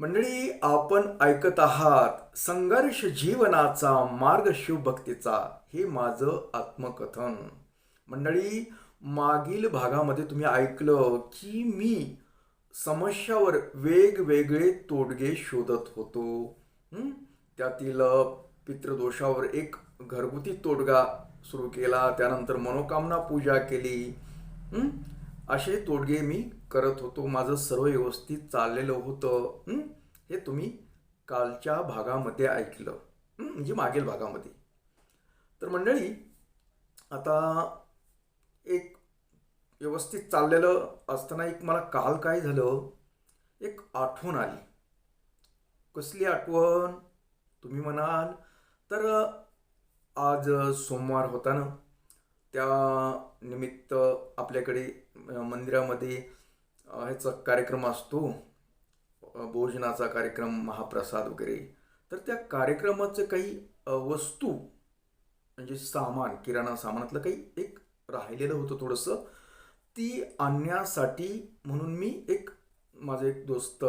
मंडळी आपण ऐकत आहात संघर्ष जीवनाचा मार्ग शिवभक्तीचा. हे माझं आत्मकथन. मंडळी मागील भागामध्ये तुम्ही ऐकलं की मी समस्यावर वेगवेगळे तोडगे शोधत होतो. त्यातील पितृदोषावर एक घरगुती तोडगा सुरू केला. त्यानंतर मनोकामना पूजा केली. असे तोडगे मी करत होतो माझं सर्व व्यवस्थित चाललेलं होतं. हे? तुम्ही कालच्या भागामध्ये ऐकलं. म्हणजे मागील भागामध्ये. तर मंडळी आता एक व्यवस्थित चाललेलं असताना एक मला काल काय झालं? एक आठवण आली. कसली आठवण? तुम्ही म्हणाल. तर आज सोमवार होता ना त्या निमित्त आपल्याकडे मंदिरामध्ये ह्याचा कार्यक्रम असतो. भोजनाचा कार्यक्रम महाप्रसाद वगैरे. तर त्या कार्यक्रमाचं काही वस्तू म्हणजे सामान किराणा सामानातलं काही एक राहिलेलं होतं थोडंसं. ती आणण्यासाठी म्हणून मी एक माझा एक दोस्त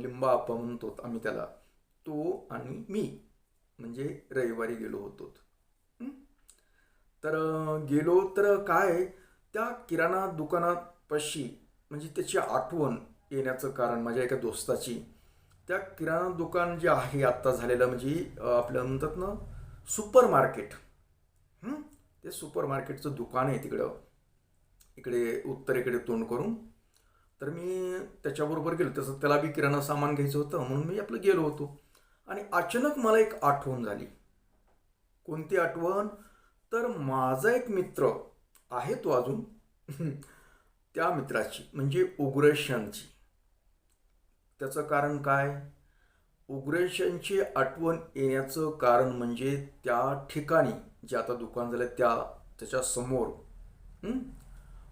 लिंबा आप्पा म्हणतो आम्ही त्याला तो आणि मी म्हणजे रविवारी गेलो होतो. तर गेलो तर काय त्या किराणा दुकानापाशी म्हणजे त्याची आठवण येण्याचं कारण माझ्या एका दोस्ताची. त्या किराणा दुकान जे आहे आत्ता झालेलं म्हणजे आपल्या म्हणतात ना सुपर मार्केट ते सुपर मार्केटचं दुकान आहे तिकडं. इकडे उत्तरेकडे तोंड करून. तर मी त्याच्याबरोबर गेलो. तसं त्याला बी किराणा सामान घ्यायचं होतं म्हणून मी आपलं गेलो होतो. आणि अचानक मला एक आठवण झाली. कोणती आठवण? तर माझा एक मित्र आहे तो अजून. त्या मित्राची म्हणजे उग्रेशांची. त्याचं कारण काय? उग्रेशांची आठवण येण्याचं कारण म्हणजे त्या ठिकाणी जे आता दुकान झालं त्या त्याच्यासमोर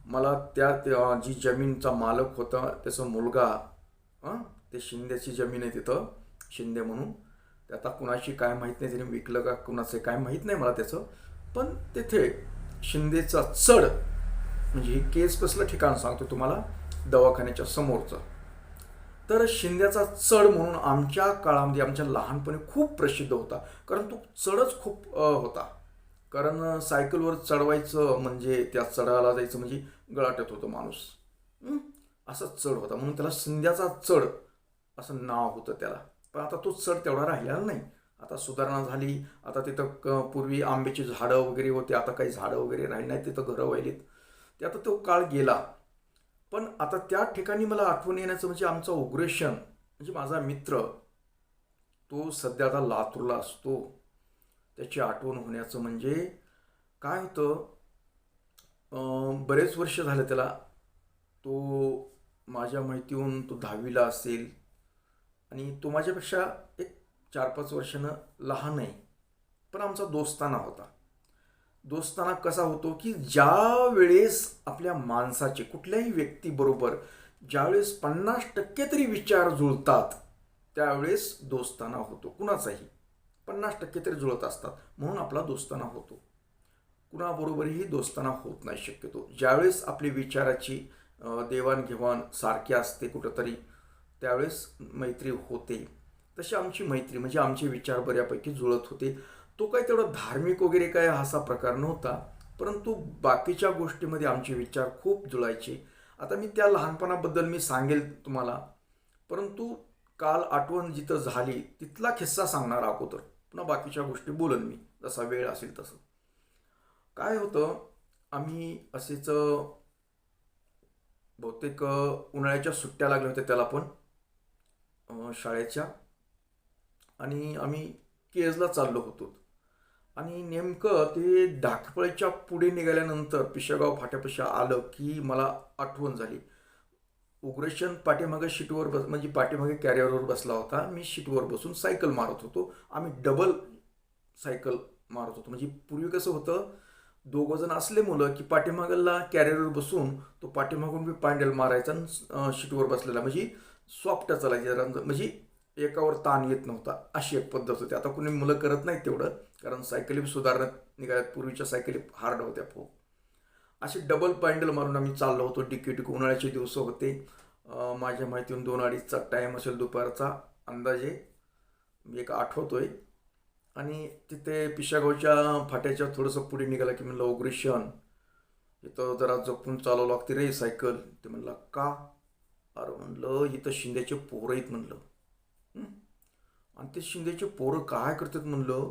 मला त्या त्या जी जमीनचा मालक होता त्याचा मुलगा ते शिंद्याची जमीन आहे तिथं शिंदे म्हणून. ते आता कुणाशी काय माहीत नाही त्याने विकलं का कुणाचं काय माहीत नाही मला त्याचं. पण तेथे शिंदेचा चढ म्हणजे हे केस कसलं ठिकाण सांगतो तुम्हाला? दवाखान्याच्या समोरचं. तर शिंद्याचा चढ म्हणून आमच्या काळामध्ये आमच्या लहानपणी खूप प्रसिद्ध होता. कारण तो चढच खूप होता. कारण सायकलवर चढवायचं म्हणजे त्या चढायला जायचं म्हणजे गळाटत होतं माणूस. असा चढ होता. म्हणून त्याला शिंद्याचा चढ असं नाव होतं त्याला. पण आता तो चढ तेवढा राहिलेला नाही. आता सुधारणा झाली. आता तिथं क पूर्वी आंब्याची झाडं वगैरे होती. आता काही झाडं वगैरे राहिली नाही तिथं घरं व्हायलीत. ते आता तो काळ गेला. पण आता त्या ठिकाणी मला आठवण येण्याचं म्हणजे आमचा उग्रेशन म्हणजे माझा मित्र तो सध्या आता लातूरला असतो. त्याची आठवण होण्याचं म्हणजे काय होतं बरेच वर्ष झालं त्याला. तो माझ्या माहितीहून तो दहावीला असेल आणि तो माझ्यापेक्षा एक चार पाच वर्षानं लहान आहे. पण आमचा दोस्ताना होता. दोस्ताना कसा होतो की ज्या वेळेस आपल्या माणसाचे कुठल्याही व्यक्तीबरोबर ज्यावेळेस पन्नास टक्के तरी विचार जुळतात त्यावेळेस दोस्ताना होतो. कुणाचाही. पन्नास टक्के तरी जुळत असतात. म्हणून आपला दोस्ताना होतो. कुणाबरोबरही दोस्ताना होत नाही शक्यतो. ज्यावेळेस आपली विचाराची देवाणघेवाण सारखी असते कुठंतरी त्यावेळेस मैत्री होते. तशी आमची मैत्री म्हणजे आमचे विचार बऱ्यापैकी जुळत होते. तो काही तेवढा धार्मिक वगैरे काय असा प्रकार नव्हता परंतु बाकीच्या गोष्टीमध्ये आमचे विचार खूप जुळायचे. आता मी त्या लहानपणाबद्दल मी सांगेल तुम्हाला परंतु काल आठवण जिथं झाली तिथला किस्सा सांगणार अगोदर. पुन्हा बाकीच्या गोष्टी बोलन मी जसा वेळ असेल तसं. काय होतं आम्ही असेच बहुतेक उन्हाळ्याच्या सुट्ट्या लागल्या होत्या त्याला पण शाळेच्या. आणि आम्ही केजला चाललो होतो. आणि नेमकं ते डाकपळीच्या पुढे निघाल्यानंतर पिशागाव फाट्यापाशी आलं की मला आठवण झाली. उग्रेशन पाठीमागे शीटवर बस म्हणजे पाठीमागे कॅरियरवर बसला होता. मी शीटवर बसून सायकल मारत होतो. आम्ही डबल सायकल मारत होतो. म्हणजे पूर्वी कसं होतं दोघं जण असले मुलं की पाठीमागला कॅरियरवर बसून तो पाठीमागून मी पांडेल मारायचा आणि शीटवर बसलेला. म्हणजे सॉफ्ट चालायचे म्हणजे एकावर ताण येत नव्हता. अशी एक पद्धत होती. आता कुणी मुलं करत नाहीत तेवढं. कारण सायकली सुधारण्यात निघाल्यात. पूर्वीच्या सायकली हार्ड होत्या खूप. असे डबल पॅन्डल मारून आम्ही चाललो होतो. डिकी डिकी उन्हाळ्याचे दिवस होते. माझ्या माहितीहून दोन अडीचचा टाईम असेल दुपारचा. अंदाजे मी एक आठवतोय. आणि तिथे पिशागावच्या फाट्याच्या थोडंसं पुढे निघाला की म्हणलं ओग्रेशन इथं जरा जपून चालवं लागते रे सायकल ते म्हणलं का? अरे म्हणलं इथं शिंद्याचे पोरं आहेत म्हणलं. आणि ते शिंद्याचे पोरं काय करतात म्हणलं?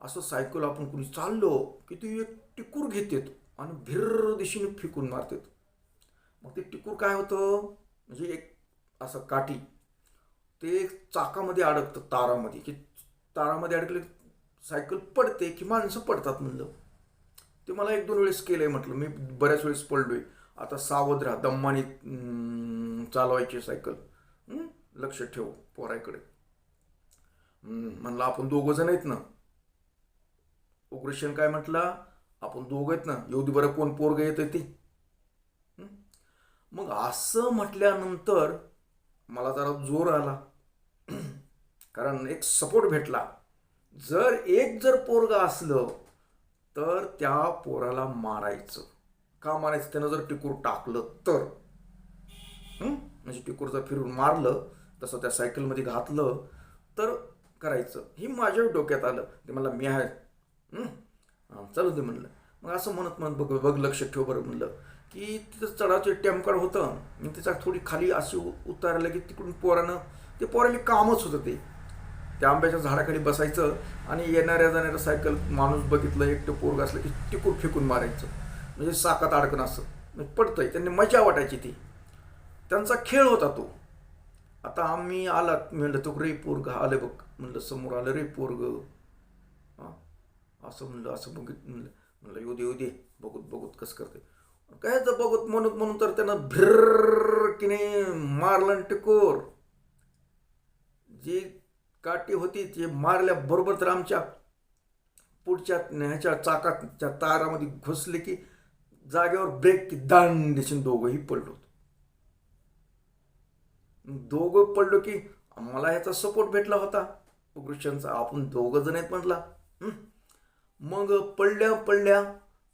असं सायकल आपण कुणी चाललो की ती एक टिकूर घेतात आणि भिर्र दिशेने फेकून मारतात. मग ते टिकूर काय होतं? म्हणजे एक असं काठी. ते चाकामध्ये अडकतं तारामध्ये. की तारामध्ये अडकले सायकल पडते की माणसं पडतात म्हणलं. ते मला एक दोन वेळेस केलं आहे म्हटलं. मी बऱ्याच वेळेस पडलो आहे आता सावध राहा. दम्माने चालवायची सायकल लक्ष ठेव पोरायकडे. म्हणलं आपण दोघं जण आहेत ना उग्रेशन काय म्हटला? आपण दोघं आहेत ना येऊ बरं कोण पोरग येत ते. मग असं म्हटल्यानंतर मला जरा जोर आला. कारण एक सपोर्ट भेटला. जर एक जर पोरग असलं तर त्या पोराला मारायचं. का मारायचं? त्यानं जर टिकूर टाकलं तर. म्हणजे टिकूर जर फिरून मारलं तसं त्या सायकलमध्ये घातलं तर करायचं. हे माझ्या डोक्यात आलं. ते मला मी आहे. चालू दे म्हणलं. मग असं म्हणत म्हणत बघ बघ लक्ष ठेव बरं म्हणलं. की तिथं चढाचं टेमकड होतं आणि त्याचा थोडी खाली अशी उतारलं की तिकडून पोरानं ते पोराले कामच होतं ते. त्या आंब्याच्या झाडाखाली बसायचं आणि येणाऱ्या जाणाऱ्या सायकल माणूस बघितलं एकटं पोरग असलं की टिकून फेकून मारायचं. म्हणजे साकात अडकण असं. म्हणजे पडतंय त्यांनी मजा वाटायची ती. त्यांचा खेळ होता तो. आता आम्ही आला म्हणलं तो रे पोरग आलं बघ. म्हणलं समोर आलं रे पोरग. असं म्हणलं असं बघित म्हणलं म्हणलं येऊ दे येऊ दे बघूत बघूत कसं करते काय तर बघूत म्हणत म्हणून तर त्यानं भिर किने मारलं आणि टिकोर. जी काठी होती ती मारल्याबरोबर तर आमच्या पुढच्या ह्याच्या चाकाच्या तारामध्ये घुसले की जागेवर ब्रेक की दांड दोघंही पडलो दोघं पडलो की मला ह्याचा सपोर्ट भेटला होता. कृष्णचा आपण दोघं जण आहेत म्हटला. मग पडल्या पडल्या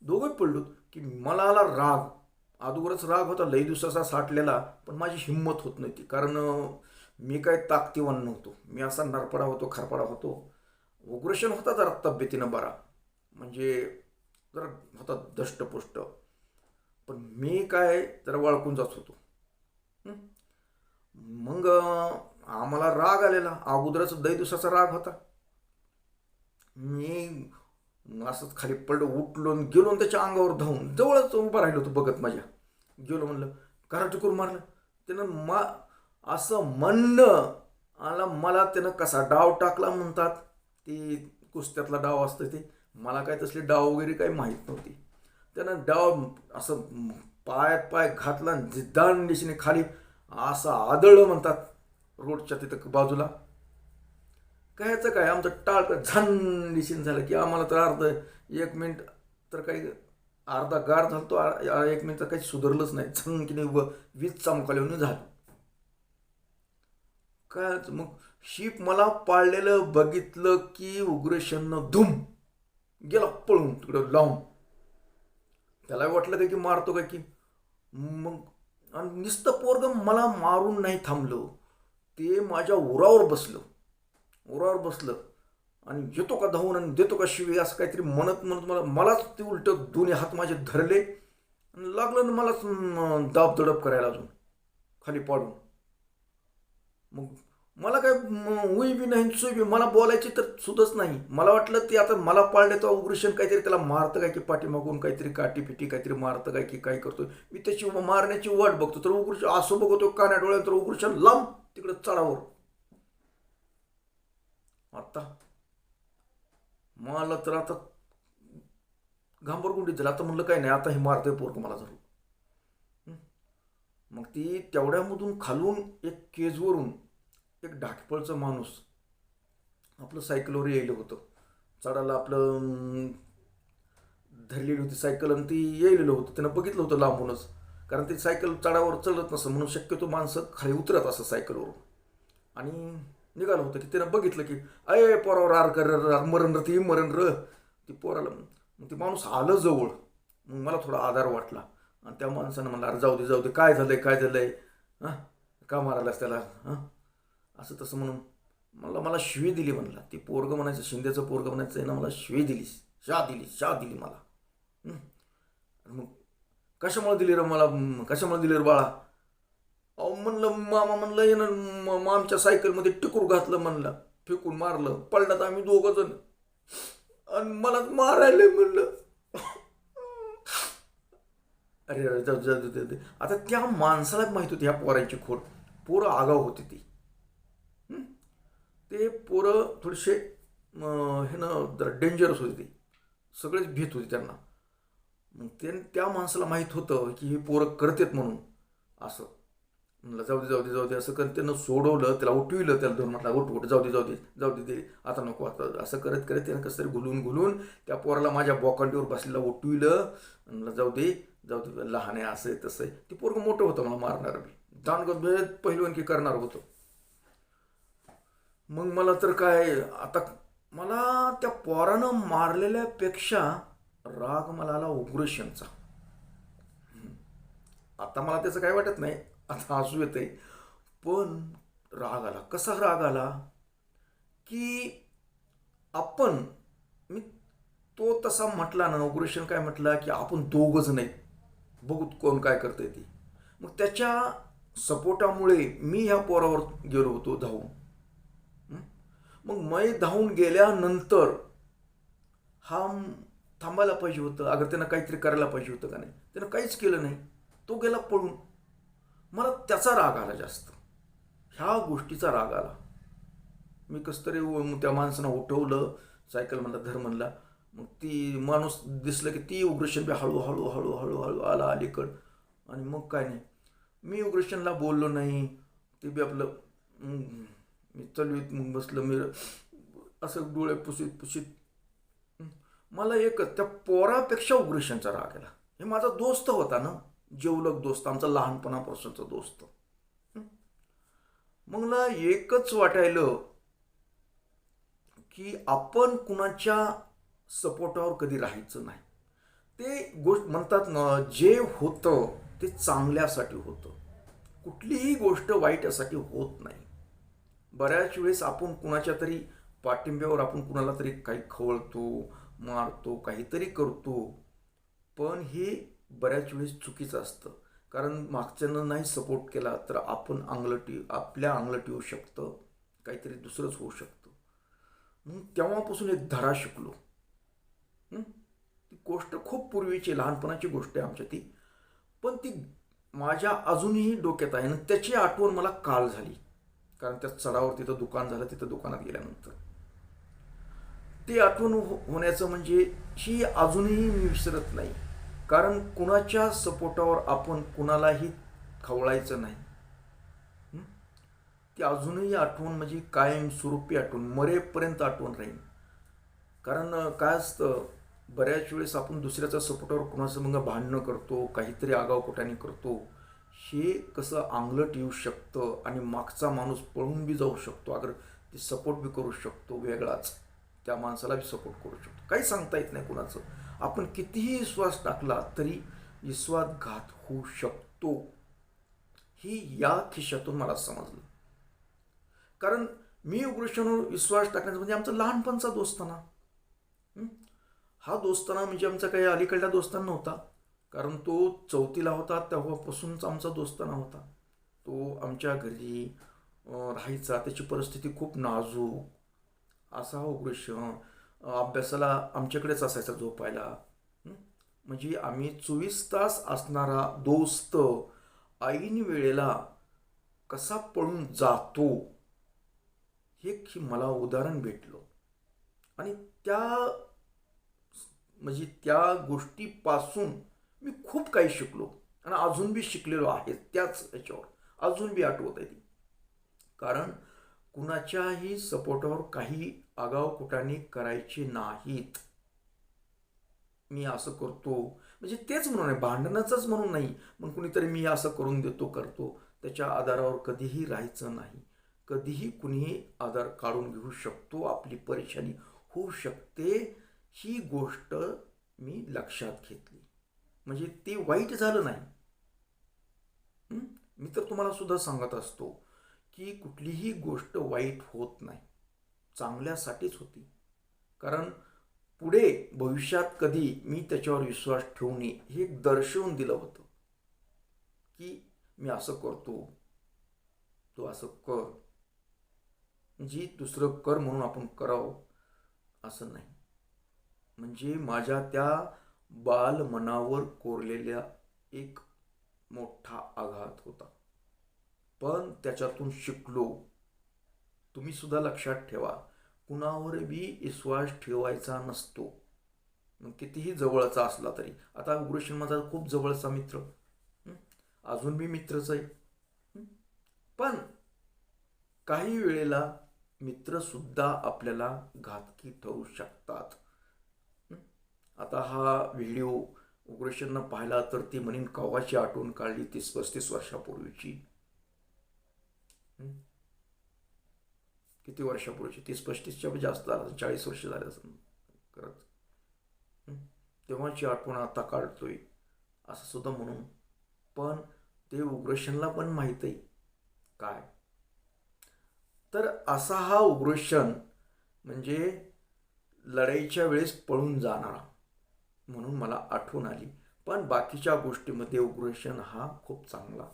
दोघं पडलो की मला आला राग. अगोदरच राग होता लई दिवसाचा साठलेला पण माझी हिंमत होत नव्हती. कारण मी काय ताकदीवान नव्हतो. मी असा नरपडा होतो खरपडा होतो. उग्रशन होता जरा तब्येतीनं बरा. म्हणजे जरा होता दष्टपुष्ट. पण मी काय जरा वळकून जात होतो. मग आम्हाला राग आलेला. अगोदरच दही दिवसाचा राग होता. मी असंच खाली पडलो उठलो आणि गेलो त्याच्या अंगावर धावून. जवळच उभा राहिलो होतो बघत माझ्या. गेलो म्हणलं करा करून मारलं. त्यानं मा असं म्हणणं आला मला त्यानं कसा डाव टाकला म्हणतात ती कुस्त्यातला डाव असतं ते मला काय तसले डाव वगैरे काही माहीत नव्हती. त्यानं डाव असं पायात पाय घातला आणि जिद्दान दिशेने खाली असं आदळलं म्हणतात रोडच्या तिथं बाजूला. कायचं काय? आमचं टाळकं झन दिशेने झालं की आम्हाला तर अर्ध एक मिनिट तर काही अर्धा गार झाला तो एक मिनिट तर काही सुधारलंच नाही. झन की नाही व वीज येऊन झालं. कायच मग शीप मला पाळलेलं बघितलं की उग्रशननं धुम गेला पळून तिकडं लावून. त्याला वाटलं काय की मारतो काय की? मग आणि नुसतं पोरग मला मारून नाही थांबलं. ते माझ्या उरावर बसलं. उरावर बसलं. आणि येतो का धावून आणि देतो का शिवी असं काहीतरी म्हणत म्हणत मला मलाच ते उलट दोन्ही हात माझे धरले आणि लागलं ना मलाच दाबदडप दाब दडप करायला अजून खाली पाडून. मग मला काय उई बी नाही सुई बी मला बोलायची तर सुद्धाच नाही. मला वाटलं ते आता मला पाळले तर उग्रशन काहीतरी त्याला मारतं काय की पाठीमागून काहीतरी काठी पिटी काहीतरी मारतं काय की काय करतो मी त्याची मारण्याची वाट बघतो. तर उग्रशन असं बघतो कान्या डोळ्यानंतर तर उग्रशन लांब तिकडं चढावर. आता मला तर आता घांबरगुंडीत झालं. आता म्हणलं काय नाही आता हे मारतोय पोरक मला जरूर मग ती तेवढ्यामधून खालून एक केजवरून एक ढाकपळचं माणूस आपलं सायकलवर यायलं होतं. चढायला आपलं धरलेली होती सायकल आणि ती यायलेलं होतं. त्यानं बघितलं होतं लांबूनच. कारण ती सायकल चढावर चढत नसं म्हणून शक्यतो माणसं खाली उतरत असं सायकलवरून. आणि निघालं होतं की त्यानं बघितलं की अय पोरावर आर कर मरण र ती मरण र. ती पोराला मग ते माणूस आलं जवळ. मग मला थोडा आधार वाटला. आणि त्या माणसानं म्हणलं अरे जाऊ दे जाऊ दे काय झालंय काय झालंय? हां? का मारायलास त्याला? हां? असं तसं म्हणून मला मला शिवी दिली म्हणला. ती पोरगं म्हणायचं शिंदेचं पोरगं म्हणायचं आहे ना मला शिवी दिली शा दिली शा दिली मला. मग कशामुळे दिली रे मला? कशामुळे दिली रे बाळा? अहो म्हणलं मामा म्हणलं येणं म- म- आमच्या सायकलमध्ये टिकूर घातलं म्हणलं फेकून मारलं. पडल्यात आम्ही दोघं जण. आणि मला मारायला म्हणलं. अरे अरे जाऊ दे, दे, आता त्या माणसाला माहीत होती ह्या पोरांची खोड. पोरं आगाव होती ती. ते पोरं थोडेसे हे ना जरा डेंजरस होते ती. सगळेच भीत होते त्यांना. मग ते त्या माणसाला माहीत होतं की हे पोरं करतेत म्हणून असं. म्हणलं जाऊ दे जाऊ दे जाऊ दे. असं करत त्यानं सोडवलं त्याला उठविलं त्याला दोन म्हटलं उठ उठ जाऊ दे जाऊ दे जाऊ दे दे. आता नको आता असं करत करत त्यानं कसं तरी घुलून घुलून त्या पोराला माझ्या बॉकांडीवर बसलेला उठविलं. म्हणलं जाऊ दे जाऊ दे लहान आहे असं आहे तसं आहे. ते पोरगं मोठं होतं मला मारणार मी दांडगत भेद पहिलवानकी करणार होतं. मग मला तर काय आता मला त्या पोरानं मारलेल्यापेक्षा राग मला आला उग्रशनचा आता मला त्याचं काय वाटत नाही. आता हसू येते पण राग आला. कसा राग आला? की आपण मी तो तसा म्हटला ना नोग्रेशन काय म्हटला की आपण दोघंच नाही. बघू कोण काय करतंय ते. मग त्याच्या सपोर्टामुळे मी ह्या पोरावर गेलो होतो धावून. मग मै धावून गेल्यानंतर हा थांबायला पाहिजे होतं. अगर त्यानं काहीतरी करायला पाहिजे होतं का नाही? त्यानं काहीच केलं नाही. तो गेला पळून. मला त्याचा राग आला जास्त. ह्या गोष्टीचा राग आला. मी कसं तरी त्या माणसानं उठवलं सायकल म्हणला धर म्हणला. मग ती माणूस दिसलं की ती उग्रशन बी हळूहळू हळूहळू हळू आला अलीकड. आणि मग काय नाही. मी उग्रशनला बोललो नाही. ते बी आपलं मी चलवीत मग बसलं मी असं डोळे पुसीत पुसीत. मला एकच त्या पोरापेक्षा उग्रशनचा राग आला. हे माझा दोस्त होता ना. जेवलक दोस्त आमचा लहानपणापासूनचा दोस्त. मग मला एकच वाटायलं की आपण कुणाच्या सपोर्टावर कधी राहायचं नाही. ते गोष्ट म्हणतात ना जे होतं ते चांगल्यासाठी होतं. कुठलीही गोष्ट वाईटासाठी होत नाही. बऱ्याच वेळेस आपण कुणाच्या तरी पाठिंब्यावर आपण कुणाला तरी काही खवळतो मारतो काहीतरी करतो. पण हे बऱ्याच वेळेस चुकीचं असतं. कारण मागच्यानं नाही सपोर्ट केला तर आपण अंगलटी आपल्या अंगलटी येऊ शकतं. काहीतरी दुसरंच होऊ शकतं. मग तेव्हापासून एक धडा शिकलो. ती गोष्ट खूप पूर्वीची लहानपणाची गोष्ट आहे आमच्या ती पण ती माझ्या अजूनही डोक्यात आहे आणि त्याची आठवण मला काल झाली. कारण त्या चढावर तिथं दुकान झालं तिथं दुकानात गेल्यानंतर. ते आठवण हो- होण्याचं म्हणजे ही अजूनही मी विसरत नाही. कारण कुणाच्या सपोर्टावर आपण कुणालाही खवळायचं नाही. ती अजूनही आठवण म्हणजे कायमस्वरूपी आठवण मरेपर्यंत आठवण राहील. कारण काय असतं बऱ्याच वेळेस आपण दुसऱ्याच्या सपोर्टावर कुणाचं मग भांडणं करतो काहीतरी आगावकोटाने करतो हे कसं आंगलट येऊ शकतं आणि मागचा माणूस पळून बी जाऊ शकतो. अगर ते सपोर्ट बी करू शकतो वेगळाच त्या माणसाला बी सपोर्ट करू शकतो. काही सांगता येत नाही कुणाचं. आपण कितीही विश्वास टाकला तरी विश्वासघात होऊ शकतो. ही या खिशातून मला समजलं. कारण मी उग्रशांवर विश्वास टाकण्याचं म्हणजे आमचा लहानपणचा दोस्ताना हा? दोस्ताना म्हणजे आमचा काही अलीकडला दोस्ताना नव्हता. कारण तो चौथीला होता तेव्हापासूनच आमचा दोस्ताना होता. तो आमच्या घरी राहायचा. त्याची परिस्थिती खूप नाजूक. असा हा उग्रश अभ्यासाला आमच्याकडेच असायचा झोपायला म्हणजे आम्ही चोवीस तास असणारा दोस्त ऐन वेळेला कसा पळून जातो हे मला उदाहरण भेटलं. आणि त्या म्हणजे त्या गोष्टीपासून मी खूप काही शिकलो. आणि अजून बी शिकलेलो आहे त्याच याच्यावर. अजून बी आठवत आहे ती. कारण कुणाच्याही सपोर्टावर काही आगाव कुटाने करायची नाहीत. मी असं करतो. म्हणजे तेच म्हणून आहे भांडणाचंच म्हणून नाही मग कुणीतरी मी असं करून देतो करतो. त्याच्या आधारावर कधीही राहायचं नाही. कधीही कुणीही आधार काढून घेऊ शकतो आपली परेशानी होऊ शकते. ही गोष्ट मी लक्षात घेतली. म्हणजे ते वाईट झालं नाही. मी तर तुम्हाला सुद्धा सांगत असतो की कुठलीही गोष्ट वाईट होत नाही. चांगल्यासाठीच होती. कारण पुढे भविष्यात कधी मी त्याच्यावर विश्वास ठेवू नये हे दर्शवून दिलं होतं. की मी असं करतो तू असं कर. जी दुसरं कर म्हणून आपण करावं असं नाही. म्हणजे माझ्या त्या बाल मनावर कोरलेल्या एक मोठा आघात होता. पण त्याच्यातून शिकलो तुम्ही सुद्धा लक्षात ठेवा. कुणावर बी विश्वास ठेवायचा नसतो. मग कितीही जवळचा असला तरी. आता उग्रशन माझा खूप जवळचा मित्र. अजून बी मित्रच आहे. पण काही वेळेला मित्रसुद्धा आपल्याला घातकी ठरू शकतात. आता हा व्हिडिओ उग्रेशननं पाहिला तर ती म्हणेन कवाची आठवण काढली तीस पस्तीस वर्षापूर्वीची? किती वर्षापूर्वीची? तीस पस्तीसच्या जास्त झालं चाळीस वर्ष झाले असं करत तेव्हाची आठवण आता काढतोय असं सुद्धा म्हणून. पण ते उग्रशनला पण माहीत आहे काय? तर असा हा उग्रशन म्हणजे लढाईच्या वेळेस पळून जाणारा म्हणून मला आठवण आली. पण बाकीच्या गोष्टीमध्ये उग्रशन हा खूप चांगला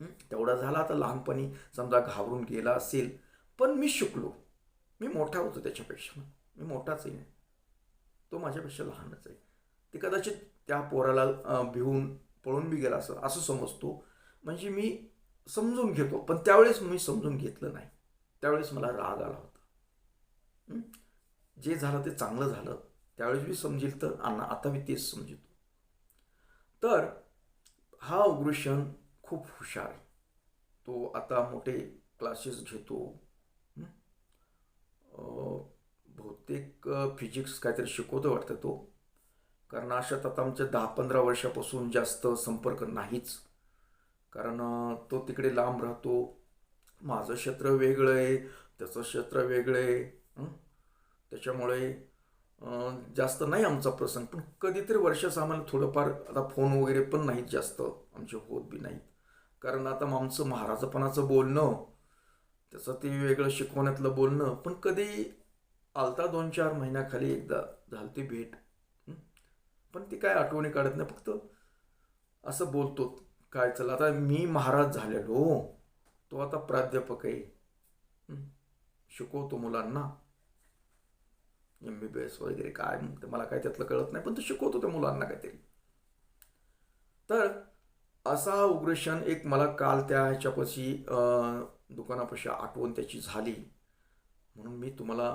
तेवढा झाला आता लहानपणी समजा घाबरून गेला असेल पण मी शिकलो. मी मोठा होतो त्याच्यापेक्षा. मी मोठाच आहे. तो माझ्यापेक्षा लहानच आहे. ते कदाचित त्या पोराला भिवून पळून बी गेला असं असं समजतो. म्हणजे मी समजून घेतो पण त्यावेळेस मी समजून घेतलं नाही. त्यावेळेस मला राग आला होता. जे झालं ते चांगलं झालं. त्यावेळेस मी समजेल तर आता मी तेच समजतो. तर हा उग्रशन खूप हुशार आहे. तो आता मोठे क्लासेस घेतो. बहुतेक फिजिक्स काहीतरी शिकवतो वाटतं तो. कारण अशात आता आमच्या दहा पंधरा वर्षापासून जास्त संपर्क नाहीच. कारण तो तिकडे लांब राहतो. माझं क्षेत्र वेगळं आहे त्याचं क्षेत्र वेगळं आहे. त्याच्यामुळे जास्त नाही आमचा प्रसंग. पण कधीतरी वर्षास आम्हाला थोडंफार आता फोन वगैरे पण नाहीत जास्त. आमचे होत बी नाहीत. कारण आता माणसं आमचं महाराजपणाचं बोलणं त्याचं ते वेगळं शिकवण्यातलं बोलणं पण कधी आलता दोन चार महिन्याखाली एकदा झाली ती भेट पण ती काय आठवणी काढत नाही फक्त असं बोलतो काय चला आता मी महाराज झालेलो तो आता प्राध्यापक आहे. शिकवतो मुलांना. एम बी बी एस वगैरे काय मला काय त्यातलं कळत नाही पण तो शिकवतो त्या मुलांना काहीतरी. तर असा हा उग्रशन एक मला काल त्या ह्याच्यापाशी दुकानापाशी आठवण त्याची झाली. म्हणून मी तुम्हाला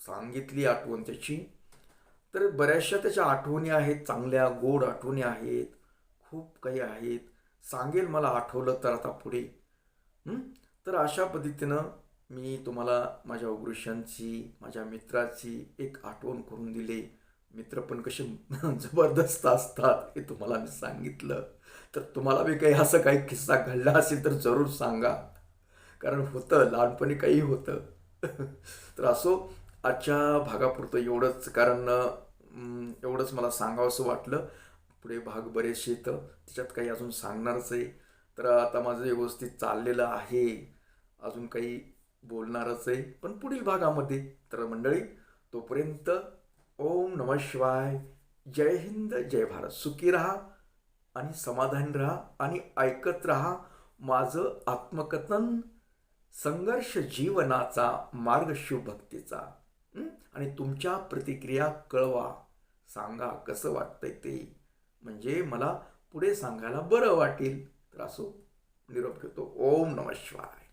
सांगितली आठवण त्याची. तर बऱ्याचशा त्याच्या आठवणी आहेत चांगल्या गोड आठवणी आहेत खूप काही आहेत. सांगेल मला आठवलं तर आता पुढे. तर अशा पद्धतीनं मी तुम्हाला माझ्या उग्रशांची माझ्या मित्राची एक आठवण करून दिली. मित्र पण कसे जबरदस्त असतात हे तुम्हाला मी सांगितलं. तर तुम्हाला बी काही असं काही किस्सा घडला असेल तर जरूर सांगा. कारण होतं लहानपणी काही होतं. तर असो आजच्या भागापुरतं एवढंच. कारण एवढंच मला सांगावंसं वाटलं. पुढे भाग बरेचसे येतं त्याच्यात काही अजून सांगणारच आहे. तर आता माझं व्यवस्थित चाललेलं आहे. अजून काही बोलणारच आहे. पण पुढील भागामध्ये. तर मंडळी तोपर्यंत ओम नम शिवाय. जय हिंद जय भारत. सुखी राहा आणि समाधान राहा आणि ऐकत राहा माझं आत्मकथन संघर्ष जीवनाचा मार्ग शिवभक्तीचा आणि तुमच्या प्रतिक्रिया कळवा. सांगा कसं वाटतंय ते? म्हणजे मला पुढे सांगायला बरं वाटेल. तर असो निरोप घेतो. ओम नम शिवाय.